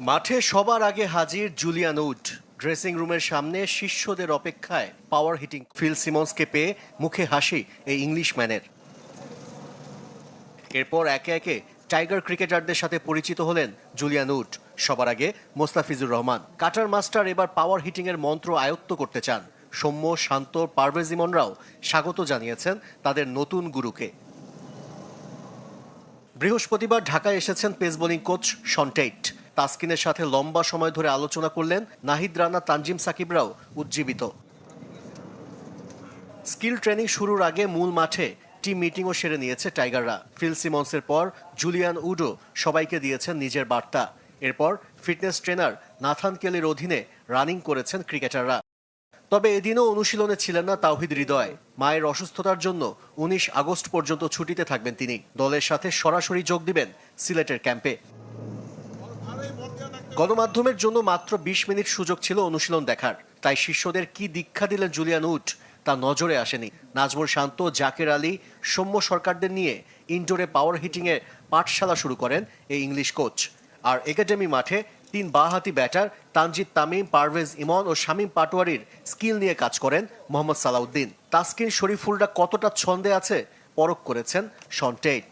মাঠে সবার আগে হাজির জুলিয়ান উড। ড্রেসিং রুমের সামনে শিষ্যদের অপেক্ষায় পাওয়ার হিটিং। ফিল সিমন্সকে পেয়ে মুখে হাসি এই ইংলিশম্যানের এরপর একে একে টাইগার ক্রিকেটারদের সাথে পরিচিত হলেন জুলিয়ান উড। সবার আগে মোস্তাফিজুর রহমান। কাটার মাস্টার এবার পাওয়ার হিটিংয়ের মন্ত্র আয়ত্ত করতে চান। সৌম্য, শান্ত, পারভেজ ইমনরাও স্বাগত জানিয়েছেন তাদের নতুন গুরুকে। বৃহস্পতিবার ঢাকায় এসেছেন pace bowling coach Shaun Tait তাসকিনের সাথে লম্বা সময় ধরে আলোচনা করলেন নাহিদ রানা, তানজিম সাকিবরাও উজ্জীবিত। স্কিল ট্রেনিং শুরুর আগে মূল মাঠে টিম মিটিংও সেরে নিয়েছে টাইগাররা। ফিল সিমন্সের পর জুলিয়ান উডো সবাইকে দিয়েছেন নিজের বার্তা। এরপর ফিটনেস ট্রেনার নাথান কেলির অধীনে রানিং করেছেন ক্রিকেটাররা। তবে এদিনও অনুশীলনে ছিলেন না তাওহিদ হৃদয়। মায়ের অসুস্থতার জন্য উনিশ আগস্ট পর্যন্ত ছুটিতে থাকবেন তিনি। দলের সাথে সরাসরি যোগ দিবেন সিলেটের ক্যাম্পে। গণমাধ্যমের জন্য মাত্র বিশ মিনিট সুযোগ ছিল অনুশীলন দেখার। তাই শিষ্যদের কি দীক্ষা দিলেন জুলিয়ান উড তা নজরে আসেনি। নাজমুল শান্ত, জাকের আলী, সৌম্য সরকারদের নিয়ে ইনডোরে পাওয়ার হিটিংয়ে পাঠশালা শুরু করেন এই ইংলিশ কোচ আর একাডেমি মাঠে তিন বাহাতি ব্যাটার তানজিদ তামিম, পারভেজ ইমন ও শামীম পাটোয়ারির স্কিল নিয়ে কাজ করেন মোহাম্মদ সালাউদ্দিন। তাসকিন শরীফুলরা কতটা ছন্দে আছে পরখ করেছেন শন টেট